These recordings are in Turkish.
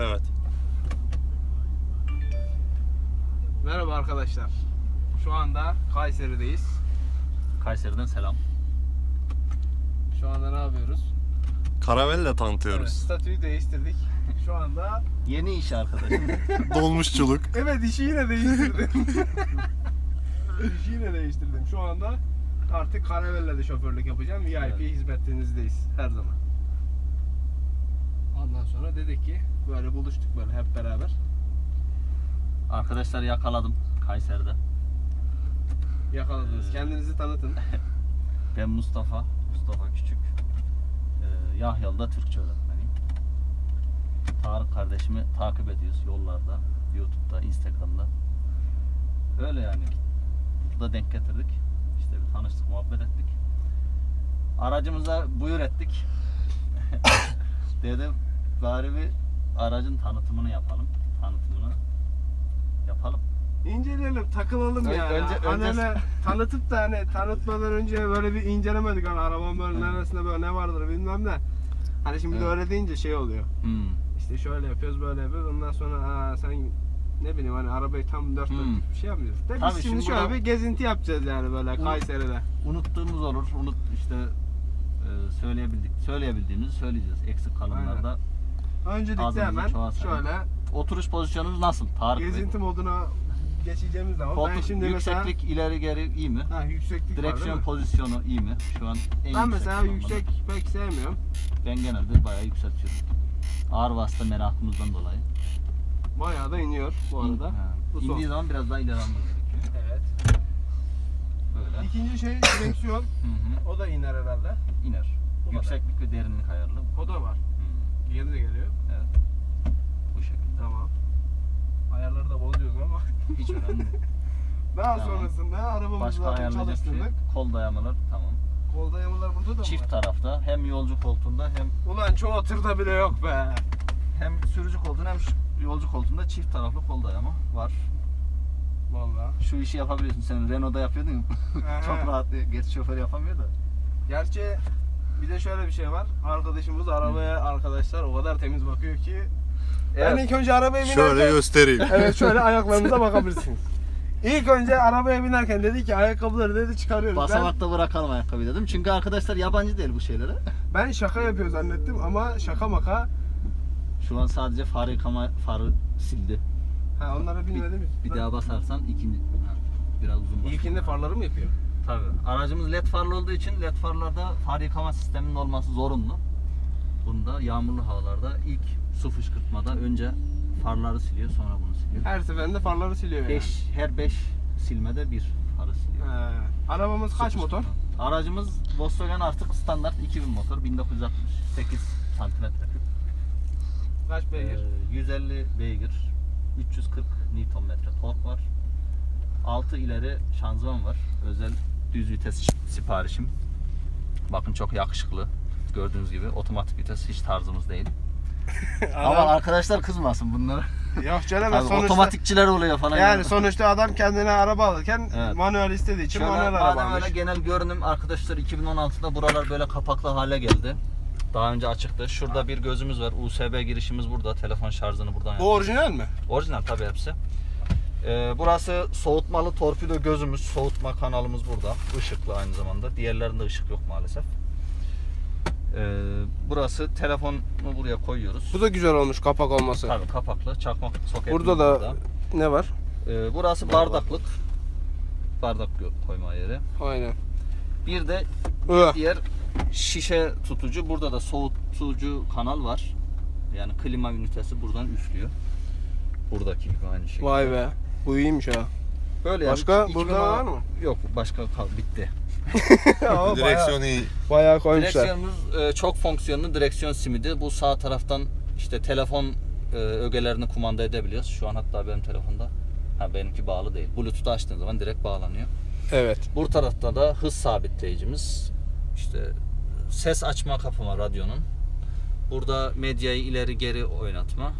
Evet. Merhaba arkadaşlar. Şu anda Kayseri'deyiz. Kayseri'den selam. Şu anda ne yapıyoruz? Karavelle Evet, tanıtıyoruz. statüyü değiştirdik. Şu anda Yeni iş arkadaşım. Dolmuşçuluk. evet işi yine değiştirdim. işi yine değiştirdim. Şu anda artık Karavelle'de şoförlük yapacağım. VIP Evet. hizmetinizdeyiz her zaman. Ondan sonra dedik ki böyle buluştuk böyle hep beraber. Arkadaşlar yakaladım Kayseri'de. Yakaladınız. Ee, Kendinizi tanıtın. Ben Mustafa, Mustafa Küçük. Ee, Yahyalı'da Türkçe öğretmeniyim. Tarık kardeşimi takip ediyoruz yollarda, YouTube'da, Instagram'da. Öyle yani. Burada denk getirdik. İşte bir tanıştık, muhabbet ettik. Aracımıza buyur ettik. Dedim bari bir aracın tanıtımını yapalım. Tanıtımını yapalım. İnceleyelim, takılalım Ö- yani. önce- hani önce- öyle tanıtıp da hani tanıtmadan önce böyle bir incelemedik hani arabanın böyle Evet. neresinde böyle ne vardır bilmem ne. Hani şimdi Evet. öyle deyince şey oluyor. Hmm. İşte şöyle yapıyoruz, böyle yapıyoruz. Ondan sonra aa, sen ne bileyim hani arabayı tam dört Hmm. dörtlük bir şey yapmıyoruz. De biz Tabii şimdi, şimdi şöyle burada- bir gezinti yapacağız yani böyle Unut- Kayseri'de. unuttuğumuz olur. Unut işte e, söyleyebildik söyleyebildiğimizi söyleyeceğiz. Eksik kalanlarda. Öncelikle Ağzımızı hemen çoğaltalım. şöyle Oturuş pozisyonunuz nasıl? Tarık Bey. gezinti moduna geçeceğimiz zaman ben Koltuk şimdi yükseklik mesela ileri geri iyi mi? ha, yükseklik var Direksiyon mi? pozisyonu iyi mi? Şu an en Ben mesela şu an yüksek pek sevmiyorum. bana. Ben genelde bayağı yükseltiyorum. Ağır vasıta merakımızdan dolayı. Bayağı da iniyor bu arada. Ha, Bu son. İndiği zaman biraz daha ileri alman gerekiyor. Evet. Böyle. İkinci şey direksiyon. Hı hı. O da iner herhalde. İner. Bu kadar. Yükseklik ve derinlik ayarlı. O da var. Geri de geliyor. Evet. Bu şekilde. Tamam. Ayarları da bozuyoruz ama. Hiç önemli değil. Daha Tamam. sonrasında arabamızı Başka zaten ayarlayacak bir şey. çalıştırdık. Kol dayamalar tamam. Kol dayamalar burada da mı Çift var? tarafta hem yolcu koltuğunda hem Ulan çoğu tırda bile yok be. hem sürücü koltuğunda hem şu- yolcu koltuğunda çift taraflı kol dayama var. Vallahi. Şu işi yapabiliyorsun sen Renault'da yapıyordun ya. Çok rahat. Gerçi şoför yapamıyor da. Gerçi bir de şöyle bir şey var. Arkadaşımız arabaya arkadaşlar o kadar temiz bakıyor ki. Ben ilk önce arabaya binerken... Şöyle göstereyim. Evet şöyle ayaklarınıza bakabilirsiniz. İlk önce arabaya binerken dedi ki ayakkabıları dedi çıkarıyoruz. Ben, Basamakta bırakalım ayakkabıyı dedim. Çünkü arkadaşlar yabancı değil bu şeylere. ben şaka yapıyor zannettim ama şaka maka. Şu an sadece far yıkama farı sildi. Ha onlara binmedim. Bir daha basarsan ikinci ha, biraz uzun bas. İlkinde farları mı yapıyor? Tabii. Aracımız led farlı olduğu için led farlarda far yıkama sisteminin olması zorunlu. Bunda yağmurlu havalarda ilk su fışkırtmada önce farları siliyor sonra bunu siliyor. Her seferinde farları siliyor. 5 her 5 silmede bir farı siliyor. He. Arabamız kaç Su motor? fışkırtma. Aracımız Volkswagen artık standart 2000 motor 1968 santimetre küp. Kaç beygir? Ee, 150 beygir, 340 Nm tork var. 6 ileri şanzıman var. Özel düz vites siparişim. Bakın çok yakışıklı. Gördüğünüz gibi otomatik vites hiç tarzımız değil. Ama Adam- arkadaşlar kızmasın bunlara. Yok canım Tabii sonuçta. otomatikçiler oluyor falan. Yani sonuçta adam kendine araba alırken Evet. manuel istediği için Şöyle manuel araba madem almış. öyle genel görünüm arkadaşlar 2016'da buralar böyle kapaklı hale geldi. Daha önce açıktı. Şurada bir gözümüz var. USB girişimiz burada. Telefon şarjını buradan Bu orijinal mi? Orijinal tabii hepsi. Ee, burası soğutmalı torpido gözümüz. Soğutma kanalımız burada. Işıklı aynı zamanda. Diğerlerinde ışık yok maalesef. Ee, burası telefonu buraya koyuyoruz. Bu da güzel olmuş kapak olması. Tabii kapaklı. Çakmak soketimiz Burada da burada. ne var? Ee, burası bardaklık. Bardak gö- koyma yeri. Aynen. Bir de Öh. diğer şişe tutucu. Burada da soğutucu kanal var. Yani klima ünitesi buradan üflüyor. Buradaki gibi aynı şekilde. Vay be. Bu iyiymiş ha. Böyle yani. Başka İki- burada 2016 var mı? Yok başka kal bitti. Direksiyon. Direksiyon iyi. Bayağı koymuşlar. Direksiyonumuz e, çok fonksiyonlu direksiyon simidi. Bu sağ taraftan işte telefon e, ögelerini kumanda edebiliyoruz. Şu an hatta benim telefonda ha benimki bağlı değil. Bluetooth açtığın zaman direkt bağlanıyor. Evet. Bu tarafta da hız sabitleyicimiz. İşte ses açma kapama radyonun. Burada medyayı ileri geri oynatma.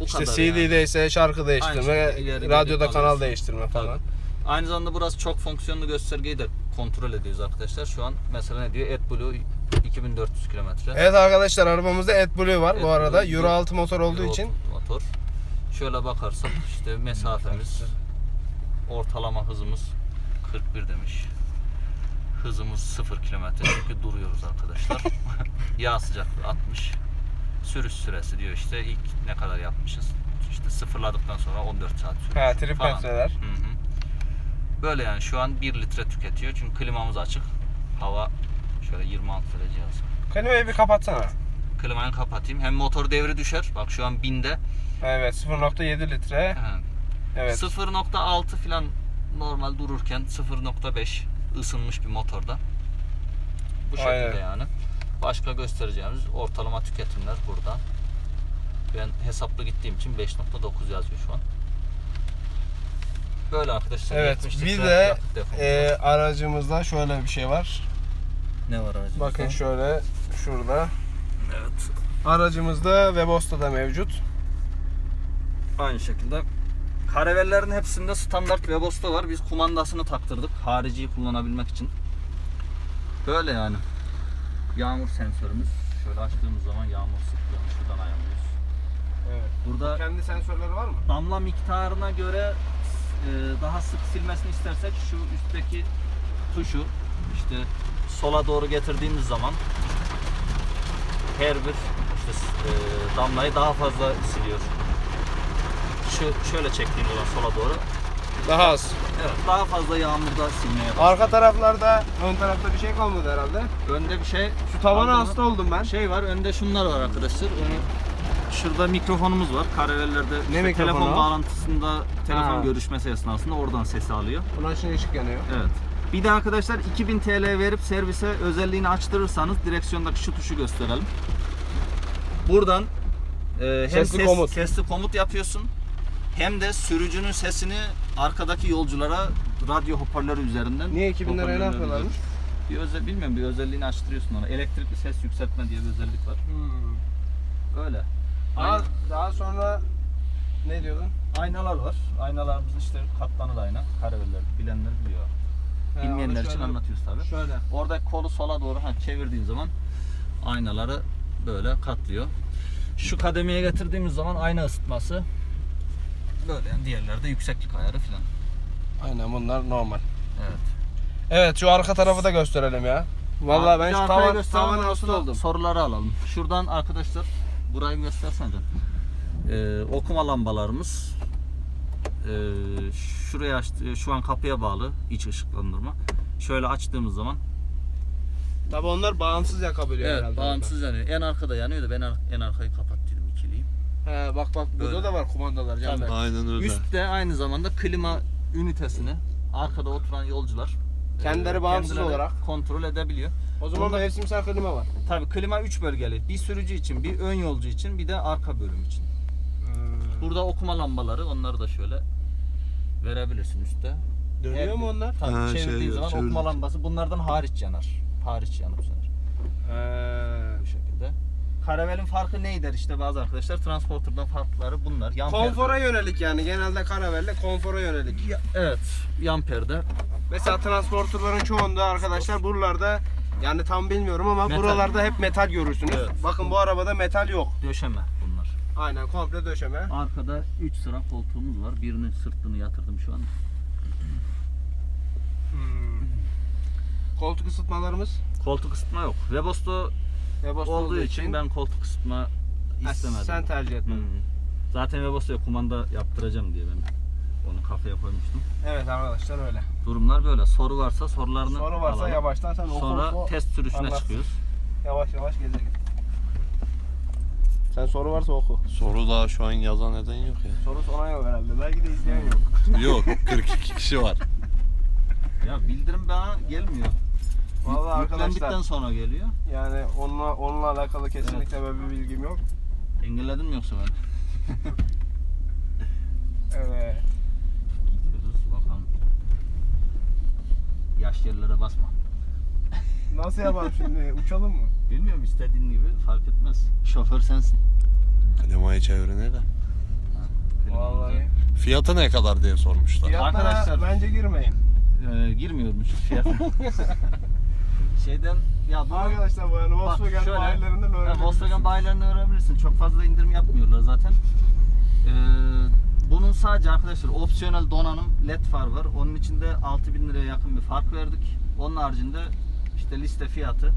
Bu İşte kadar yani. CD'deyse şarkı değiştirme, şekilde radyoda kanal alıyorsun. değiştirme falan. Tabii. Aynı zamanda burası çok fonksiyonlu göstergeyi de kontrol ediyoruz arkadaşlar. Şu an mesela ne diyor? AdBlue 2400 kilometre. Evet arkadaşlar arabamızda AdBlue var bu AdBlue arada. bir- Euro 6 motor olduğu Euro için. motor. Şöyle bakarsak işte mesafemiz ortalama hızımız 41 demiş. Hızımız 0 kilometre çünkü duruyoruz arkadaşlar. Yağ sıcaklığı 60. Sürüş süresi diyor işte ilk ne kadar yapmışız. İşte sıfırladıktan sonra 14 saat sürmüş. Ha, trip falan. metreler. Hı hı. Böyle yani şu an 1 litre tüketiyor çünkü klimamız açık. Hava şöyle 26 derece yazıyor. Klimayı bir kapatsana. Klimayı kapatayım. Hem motor devri düşer. Bak şu an 1000'de. Evet 0.7 litre. He. Evet. 0.6 falan normal dururken 0.5 ısınmış bir motorda. Bu şekilde Aynen. yani. Başka göstereceğimiz ortalama tüketimler burada. Ben hesaplı gittiğim için 5.9 yazıyor şu an. Böyle arkadaşlar. Evet 70 bir de e, aracımızda şöyle bir şey var. ne var aracımızda? Bakın şöyle şurada. Evet. Aracımızda Webosta da mevcut. Aynı şekilde. Karavellerin hepsinde standart Webosta var. Biz kumandasını taktırdık hariciyi kullanabilmek için. Böyle yani. Yağmur sensörümüz. Şöyle açtığımız zaman yağmur sıklığını şuradan ayarlıyoruz. Evet. Burada Kendi sensörleri var mı? damla miktarına göre e, daha sık silmesini istersek şu üstteki tuşu işte sola doğru getirdiğimiz zaman her bir işte e, damlayı daha fazla siliyor. Şu şöyle çektiğim zaman sola doğru Daha az. evet daha fazla yağmurda silmeye başlıyor. Arka taraflarda, ön tarafta bir şey kalmadı herhalde. Önde bir şey Şu tavana hasta oldum ben. şey var. Önde şunlar var arkadaşlar. Onu şurada mikrofonumuz var. Karavellerde işte mikrofonu telefon bağlantısında telefon Ha. görüşmesi esnasında oradan sesi alıyor. Buna şimdi ışık yanıyor. Evet. Bir de arkadaşlar 2000 TL verip servise özelliğini açtırırsanız direksiyondaki şu tuşu gösterelim. Buradan e, hem Sesli ses- komut. sesli komut yapıyorsun hem de sürücünün sesini arkadaki yolculara radyo hoparlörü üzerinden Niye 2000 liraya ne hoparlörler yapıyorlarmış? üzerinden- Bir özel bilmiyorum bir özelliğini açtırıyorsun ona. Elektrikli ses yükseltme diye bir özellik var. Hmm. Öyle. Daha, daha sonra ne diyordun? aynalar var. Aynalarımız işte katlanır ayna. Kareveller bilenler biliyor. He, Bilmeyenler için şöyle- anlatıyoruz tabi. Şöyle. Orada kolu sola doğru ha, çevirdiğin zaman aynaları böyle katlıyor. Şu kademeye getirdiğimiz zaman ayna ısıtması böyle yani diğerlerde yükseklik ayarı falan. Aynen bunlar normal. Evet. Evet şu arka tarafı da gösterelim ya. Vallahi ben şu arkaya tavan, tavan sonra oldum. Soruları alalım. Şuradan arkadaşlar burayı bir göstersene canım. Ee, okuma lambalarımız ee, şuraya açtı, şu an kapıya bağlı iç ışıklandırma. Şöyle açtığımız zaman Tabi onlar bağımsız yakabiliyor evet herhalde. bağımsız yanıyor. En arkada yanıyor da ben ar- en arkayı kapattım ikiliyi. He bak bak burada Böyle. da var kumandalar Canber. Aynen öyle. Üstte aynı zamanda klima ünitesini arkada oturan yolcular Kendileri e, bağımsız kendileri olarak. kontrol edebiliyor. O zaman Bunda- mevsimsel klima var. Tabii klima 3 bölgeli. Bir sürücü için, bir ön yolcu için, bir de arka bölüm için. Burada okuma lambaları onları da şöyle verebilirsin üstte. Dönüyor Evet. mu onlar? Tabii Ha, çevirdiğin şey, zaman çevirdik. okuma lambası bunlardan hariç yanar. Hariç yanıp söner bu şekilde. Karavelin farkı ne der işte bazı arkadaşlar transporterdan farkları bunlar. Yan Konfora perde- yönelik yani genelde karavelle konfora yönelik. Ya- Evet, yan perde. Mesela transporterların çoğunda arkadaşlar buralarda yani tam bilmiyorum ama Metal. buralarda hep metal görürsünüz. Evet. Bakın bu arabada metal yok. Döşeme bunlar. Aynen komple döşeme. Arkada 3 sıra koltuğumuz var. Birinin sırtını yatırdım şu an. Hmm. Koltuk ısıtmalarımız Koltuk ısıtma yok. Webasto Webasto olduğu için ben koltuk ısıtma istemedim. Sen tercih etmedin. Hı. Zaten Webasto'ya kumanda yaptıracağım diye ben onu kafaya koymuştum. Evet arkadaşlar öyle. Durumlar böyle. Soru varsa sorularını Soru varsa alalım. yavaştan sen oku Sonra oku. test sürüşüne anlarsın. çıkıyoruz. Yavaş yavaş gezelim. Sen soru varsa oku. Soru daha şu an yazan neden yok ya. Soru sonra yok herhalde. Belki de izleyen yok. Yok 42 kişi var. Ya bildirim bana gelmiyor. Vallahi Yüklendikten arkadaşlar sonra geliyor. yani onunla onunla alakalı kesinlikle böyle bir bilgim yok. Engelledin mi yoksa beni? Evet. Gidiyoruz bakalım. Yaş yerlere basma. Nasıl yapalım şimdi? Uçalım mı? Bilmiyorum istediğin gibi fark etmez. Şoför sensin. Klimayı çevirene de. Vallahi. Fiyatı ne kadar diye sormuşlar. Fiyatlara Arkadaşlar- bence girmeyin. Ee, girmiyormuş fiyat. Şeyden ya bunu Arkadaşlar bu yani Volkswagen şöyle, bayilerinden ya öğrenebilirsiniz. Volkswagen bayilerinden öğrenebilirsin. Çok fazla indirim yapmıyorlar zaten. Ee, bunun sadece arkadaşlar opsiyonel donanım led far var. Onun içinde 6000 liraya yakın bir fark verdik. Onun haricinde işte liste fiyatı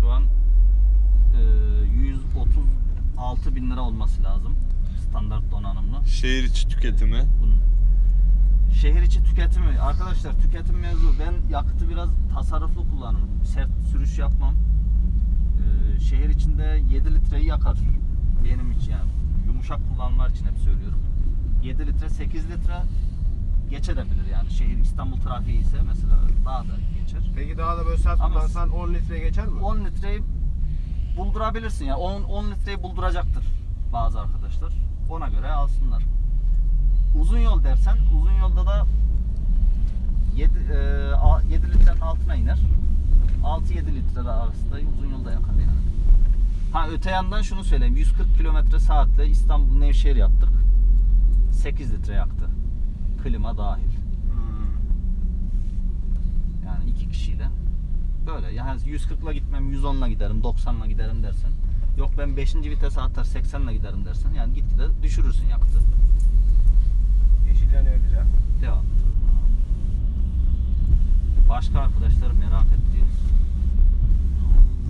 şu an e, 136 bin lira olması lazım. Standart donanımlı. Şehir içi tüketimi. bunun. Şehir içi tüketimi. Arkadaşlar tüketim mevzu. Ben yakıtı biraz tasarruflu kullanırım. Sert sürüş yapmam. Ee, şehir içinde 7 litreyi yakar. Benim için yani. Yumuşak kullanımlar için hep söylüyorum. 7 litre 8 litre geçebilir yani. Şehir İstanbul trafiği ise mesela daha da geçer. Peki daha da böyle sert Ama- kullansan 10 litreye geçer mi? 10 litreyi buldurabilirsin ya. 10 10 litreyi bulduracaktır bazı arkadaşlar. Ona göre alsınlar. Uzun yol dersen uzun yolda da 7 7 litrenin altına iner. 6-7 litre arasında uzun yolda yakar yani. Ha öte yandan şunu söyleyeyim. 140 kilometre saatle İstanbul Nevşehir yaptık. 8 litre yaktı. Klima dahil. Hmm. Yani iki kişiyle. Böyle yani 140'la gitmem 110'la giderim 90'la giderim dersen. Yok ben 5. vitese atar 80'la giderim dersen yani gitgide düşürürsün yakıtı. Yeşil yanıyor güzel. Devam. Başka arkadaşlar merak ettiğiniz.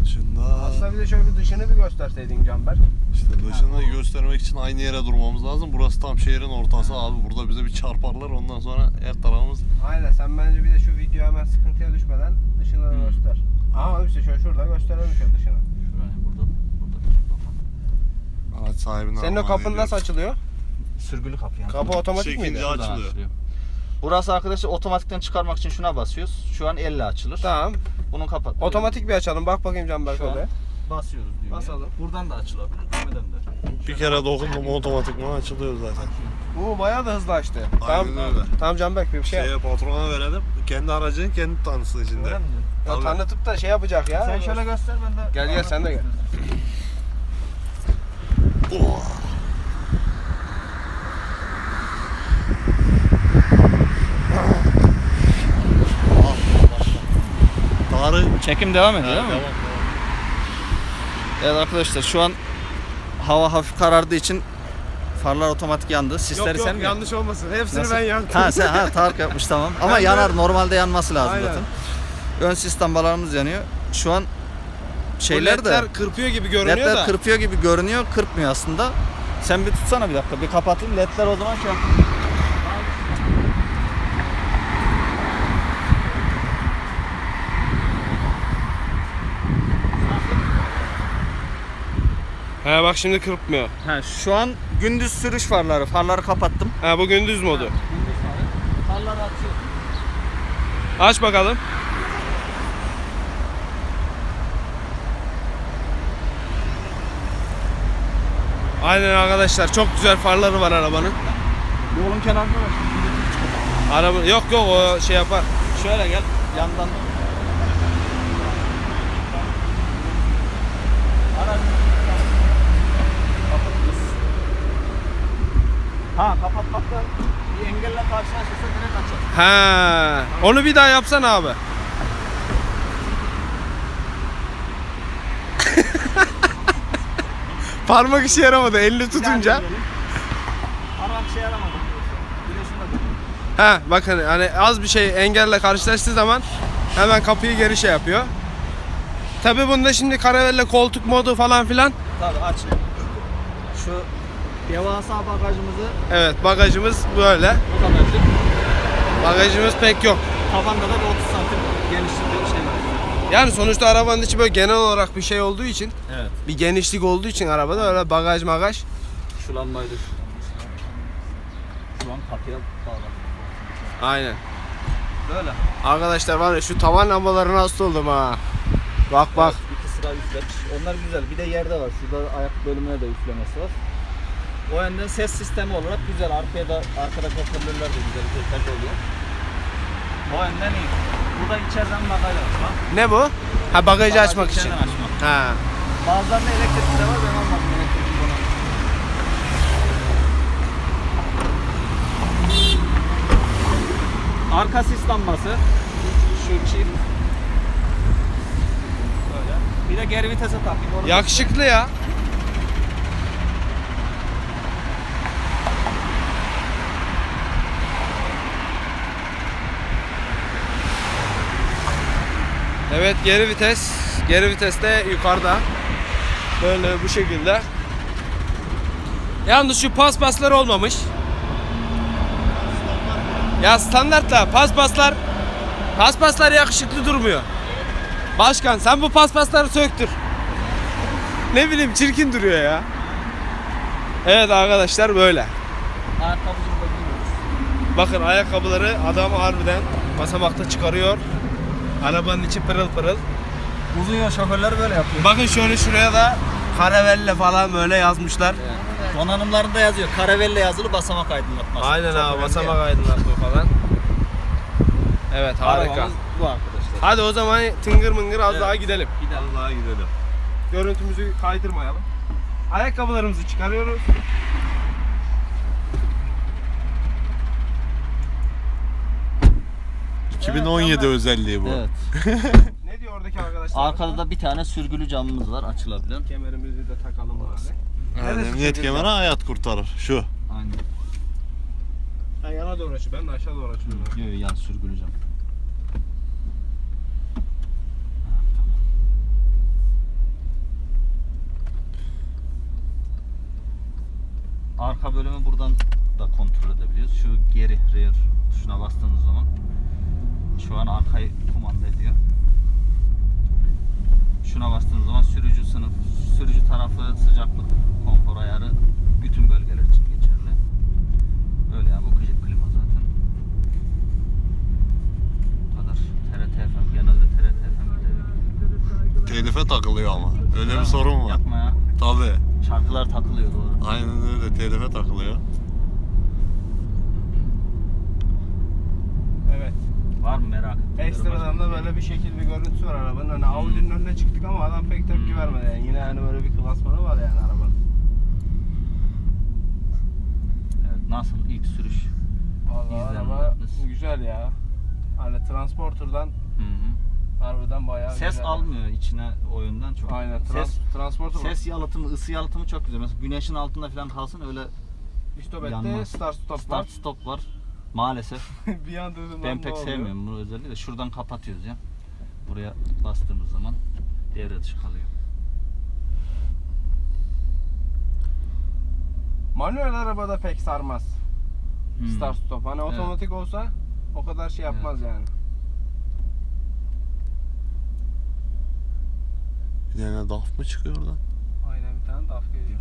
Dışında Aslında bir de şöyle bir dışını bir gösterseydin Canber. işte dışında Ha, göstermek için aynı yere durmamız lazım. Burası tam şehrin ortası abi. Burada bize bir çarparlar ondan sonra her tarafımız Aynen sen bence bir de şu video hemen sıkıntıya düşmeden dışını da Hmm. göster. Ama işte şöyle şurada gösterelim şu dışını. Şuraya burada burada bir çek bakalım. araç sahibine Senin o kapın ediyoruz. nasıl açılıyor? Sürgülü kapı yani. Kapı otomatik Çekince miydi? aç- Şuradan açılıyor. Burası arkadaşlar otomatikten çıkarmak için şuna basıyoruz. Şu an elle açılır. Tamam. Bunu kapat. Otomatik bir açalım. Bak bakayım Canber Şu an oraya. basıyoruz diyor. Basalım. Buradan da açılabilir. Demeden de. Bir kere dokundum otomatikman açılıyor zaten. Bu bayağı da hızlı açtı. Aynen Tamam. öyle. Tamam Canberk bir şey Şeye yap. patrona verelim. Kendi aracının kendi tanısı içinde. Öyle mi diyorsun? Ya tanıtıp da şey yapacak ya. Sen şöyle göster ben de. Gel, gel, sen de gel. Oh. Tarık. Çekim devam ediyor değil mi? devam. Evet arkadaşlar şu an hava hafif karardığı için farlar otomatik yandı. Sisleri Yok yok sen mi? yanlış olmasın. Hepsini Nasıl? ben yaktım. Ha sen ha Tarık yapmış tamam. Ama Ben de- yanar normalde yanması lazım Aynen. zaten. Ön sis lambalarımız yanıyor. Şu an Bu şeyler de ledler kırpıyor gibi görünüyor ledler da. kırpıyor gibi görünüyor, kırpmıyor aslında. Sen bir tutsana bir dakika. Bir kapatayım. Ledler o zaman şey yap. He bak şimdi kırpmıyor. Ha, şu an gündüz sürüş farları. Farları kapattım. Ha bu gündüz modu. Gündüz farı. Farları açıyor. Aç bakalım. Aynen arkadaşlar çok güzel farları var arabanın. Yolun kenarında var. Araba yok yok o şey yapar. Şöyle gel. Yandan. Ha kapatmakta bir engelle karşılaşırsa direkt açar. Ha, onu bir daha yapsan abi. Parmak işe yaramadı elini tutunca. Parmak şey yaramadı. Ha bakın hani az bir şey engelle karşılaştığı zaman hemen kapıyı geri şey yapıyor. Tabi bunda şimdi karavelle koltuk modu falan filan. Tabii aç. Şu devasa bagajımızı Evet bagajımız böyle. bu kadarcık. Bagajımız pek yok. Tabanda da bir 30 santim genişlikte bir şey var. Yani sonuçta arabanın içi böyle genel olarak bir şey olduğu için Evet. bir genişlik olduğu için arabada öyle bagaj magaj. Şu lambayı da şu an kapıya bağlı. Aynen. Böyle. Arkadaşlar var ya şu tavan lambalarına hasta oldum ha. Bak bak. İki sıra üfleç. Onlar güzel. Bir de yerde var. Şurada ayak bölümüne de üflemesi var. O yönden ses sistemi olarak güzel. Arkaya da arkadaki hoparlörler de güzel detaylı oluyor. O yönden iyi. Bu da içeriden bagaj açma. Ne bu? Ha bagajı Bagajı açmak için. içeriden açma. Ha. Bazılarında elektrikli de var. Ben almadım elektrikli bunu. Arka sis lambası. Şu çift. Bir de geri vitese takayım. Yakışıklı ya. Evet geri vites. Geri vites de yukarıda. Böyle bu şekilde. Yalnız şu paspaslar olmamış. Ya standartla paspaslar paspaslar yakışıklı durmuyor. Başkan sen bu paspasları söktür. Ne bileyim çirkin duruyor ya. Evet arkadaşlar böyle. Ayakkabıcımı. Bakın ayakkabıları adam harbiden basamakta çıkarıyor. Arabanın içi pırıl pırıl. Uzun yol şoförler böyle yapıyor. Bakın şöyle şuraya da karavelle falan böyle yazmışlar. Donanımlarında yazıyor. Karavelle yazılı basamak aydınlatması. Aynen Çok abi basamak yani. aydınlatma falan. Evet harika. Arabamız bu arkadaşlar. Hadi o zaman tıngır mıngır az Evet. daha gidelim. Gidelim. Daha gidelim. Görüntümüzü kaydırmayalım. Ayakkabılarımızı çıkarıyoruz. 2017 tamam. özelliği bu. Evet. Ne diyor oradaki arkadaşlar? Arkada da bir tane sürgülü camımız var açılabilen. kemerimizi de takalım abi. Yani Neresi emniyet kemeri hayat kurtarır. Şu. Aynen. Ben yana doğru açıyorum. Ben de aşağı doğru açıyorum. Yok yan sürgülü cam. Arka bölümü buradan da kontrol edebiliyoruz. Şu geri rear tuşuna bastığımız zaman şu an arkayı kumanda ediyor. Şuna bastığımız zaman sürücü sınıf, sürücü tarafı sıcaklık, konfor ayarı bütün bölgeler için geçerli. Öyle yani bu klip klima zaten. Bu kadar. TRT FM genelde TRT FM. Telife takılıyor ama. Öyle bir sorun var. Yapma ya. Tabii. Şarkılar takılıyor doğru. Aynen öyle telife takılıyor. Evet. Var mı merak ettiğin? Ekstradan da böyle bir şekil bir görüntüsü var arabanın. Hani Audi'nin önüne çıktık ama adam pek tepki vermedi. Yani yine hani böyle bir klasmanı var yani arabanın. Evet, nasıl ilk sürüş? Vallahi İzlenme araba nasıl? güzel ya. Hani transporterdan Hı hı. harbiden bayağı Ses güzel. almıyor içine o yönden çok. Aynen. Trans, Ses transporter ses yalıtımı, ısı yalıtımı çok güzel. Mesela güneşin altında falan kalsın öyle Stop etti. yanmaz. Start stop var. start stop var. Maalesef. bir an dedim ben pek sevmiyorum bunu özellikle. Şuradan kapatıyoruz ya. Buraya bastığımız zaman devre dışı kalıyor. Manuel arabada pek sarmaz. Hmm. Start stop. Hani Evet. otomatik olsa o kadar şey yapmaz yani. Bir tane daf mı çıkıyor oradan? Aynen bir tane DAF geliyor.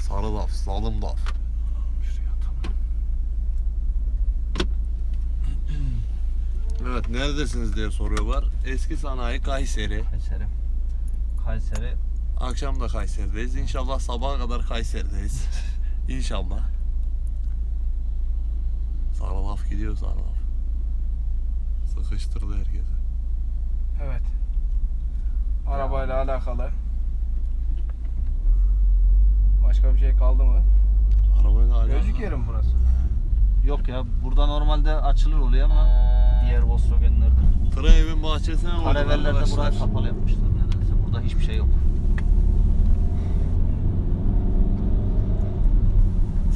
Sarı daf, salım daf. Şuraya atalım. Evet neredesiniz diye soruyorlar. Eski sanayi Kayseri. Kayseri. Kayseri Akşam da Kayseri'deyiz. İnşallah sabaha kadar Kayseri'deyiz. İnşallah. Sarı laf gidiyor sarı laf. Sıkıştırdı herkesi. Evet. Arabayla alakalı. Başka bir şey kaldı mı? Arabayla alakalı. Gözlük yeri mi burası? yok ya burada normalde açılır oluyor ama diğer Volkswagen'lerde. Tıra evin bahçesine vurdum Karavellerde arkadaşlar. burayı kapalı yapmışlar neredeyse. Burada hiçbir şey yok.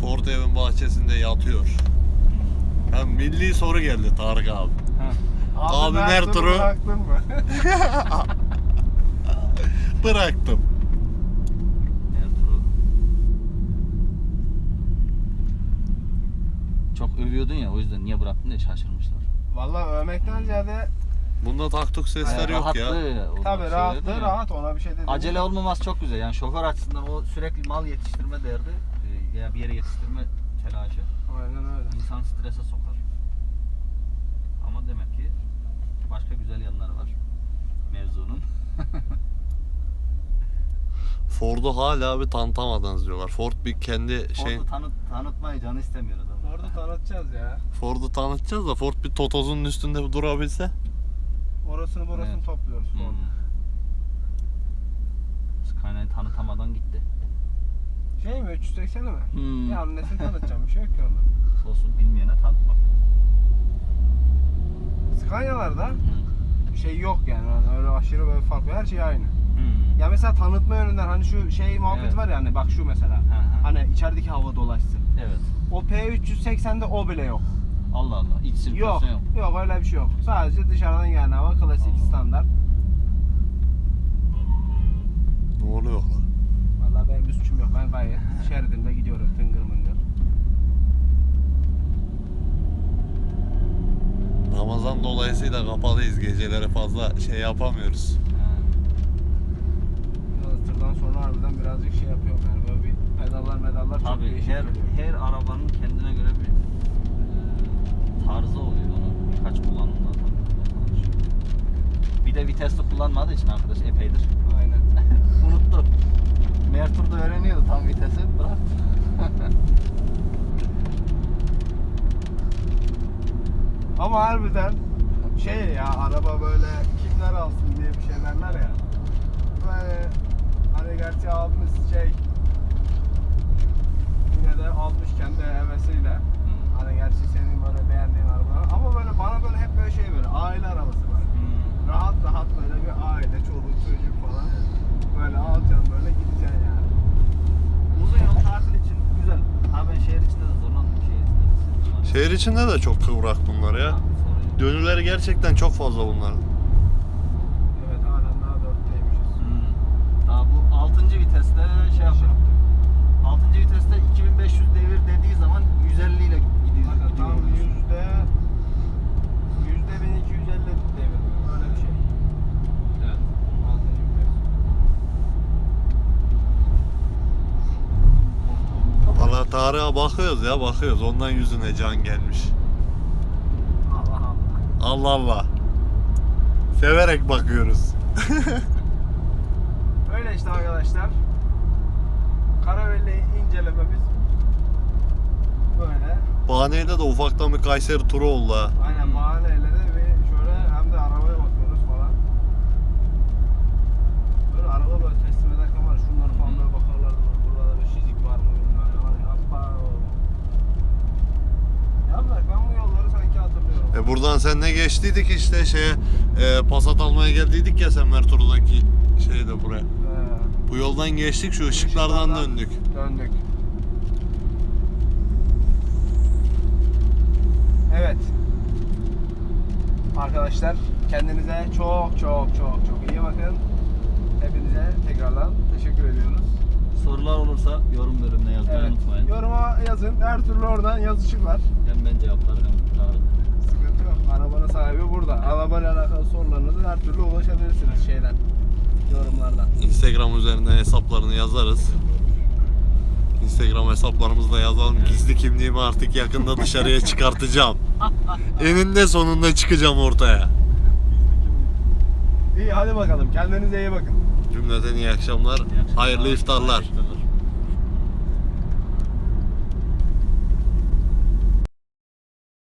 Ford evin bahçesinde yatıyor. Hem milli soru geldi Tarık abi. Abi Ertuğrul'u Ertuğrul. bıraktın mı? Bıraktım. Ertuğrul. Çok övüyordun ya o yüzden niye bıraktın diye şaşırmışlar. Vallahi övmekten ziyade Bunda taktuk sesler yok Rahatlığı ya. ya, onu tabii söyledin rahatlığı ya. rahat ona bir şey dedim. Acele olmaması çok güzel. Yani şoför açısından o sürekli mal yetiştirme derdi e, ya bir yere yetiştirme telaşı Aynen öyle. insan strese sokar. Ama demek ki başka güzel yanları var mevzunun. Ford'u hala bir tanıtamadınız diyorlar. Ford bir kendi şey Orada tanıt, tanıtmayı canı istemiyor Orada tanıtacağız ya. Ford'u tanıtacağız da Ford bir Totoz'un üstünde durabilse. Orasını burasını Evet. topluyoruz. Hmm. Skyline'ı tanıtamadan gitti. Şey mi 380 mi? Hmm. Ya nesini tanıtacağım bir şey yok ki onda. Olsun bilmeyene tanıtma. Scania'larda Hmm. şey yok yani. Yani öyle aşırı böyle fark yok. Her şey aynı. Hmm. Ya mesela tanıtma yönünden hani şu şey muhabbet Evet. var ya hani bak şu mesela. Hı hı. Hani içerideki hava dolaşsın. Evet. O P380'de o bile yok. Allah Allah. İç Yok. sirkülasyon yok. Yok öyle bir şey yok. Sadece dışarıdan gelen hava klasik Allah. standart. Ne oluyor lan? Vallahi benim bir suçum yok. Ben gayet şeridimde gidiyorum tıngır mıngır. Ramazan dolayısıyla kapalıyız. Geceleri fazla şey yapamıyoruz. Ha. Biraz tırdan sonra harbiden birazcık şey yapıyorum yani. Böyle bir pedallar medallar çok Tabii değişik her her arabanın kendine göre bir e, tarzı oluyor onu birkaç kullanımda. Bir de vitesli kullanmadığı için arkadaş epeydir. Aynen. Unuttu. Mertur'da öğreniyordu tam vitesi bırak. Ama harbiden şey ya araba böyle kimler alsın diye bir şey derler ya. Böyle hani gerçi abimiz şey yine de almış kendi hevesiyle. Hani gerçi senin böyle beğendiğin arabalar ama böyle bana böyle hep böyle şey böyle aile arabası böyle. Hmm. Rahat rahat böyle bir aile, çoluk çocuk falan. Böyle alacaksın böyle gideceksin yani. Uzun yol tatil için güzel. Ha ben şehir içinde de zorlandım şehir içinde. de. Şehir içinde de çok kıvrak bunlar ya. Yok. Dönüleri gerçekten çok fazla bunların. Evet halen daha dörtteymişiz. Hmm. Daha bu 6. viteste şey yapıyor. 6. viteste 2500 devir dediği zaman 150 ile gidiyor. Tam yüzde yüzde 1250 devir öyle bir şey. Evet. Valla Tarık'a bakıyoruz ya bakıyoruz. Ondan yüzüne can gelmiş. Allah Allah. Allah Allah. Severek bakıyoruz. Öyle işte arkadaşlar. Karavelli incelememiz böyle. Bahaneyde de ufaktan bir Kayseri turu oldu ha. Aynen bahaneyle de bir şöyle hem de arabaya bakıyoruz falan. Böyle araba böyle teslim ederken var şunları falan böyle bakarlardı. Burada da bir şizik var mı bilmem ne var ya. Hoppa. Ya bak ben bu yolları sanki hatırlıyorum. E buradan seninle geçtiydik işte şeye e, Passat almaya geldiydik ya sen Mertur'daki şeyde buraya. Bu yoldan geçtik şu ışıklardan döndük. Döndük. Evet. Arkadaşlar kendinize çok çok çok çok iyi bakın. Hepinize tekrardan teşekkür ediyoruz. Sorular olursa yorum bölümüne yazmayı Evet. unutmayın. Yoruma yazın. Her türlü oradan yazışırlar. Hem ben cevaplarım hem Tarık. Sıkıntı yok. Arabanın sahibi burada. Arabayla alakalı sorularınızı her türlü ulaşabilirsiniz şeyden. Yorumlardan. Instagram üzerinden hesaplarını yazarız. Instagram hesaplarımızı da yazalım. Gizli kimliğimi artık yakında dışarıya çıkartacağım. Eninde sonunda çıkacağım ortaya. İyi hadi bakalım. Kendinize iyi bakın. Cümleten iyi akşamlar. İyi akşamlar. Hayırlı iftarlar.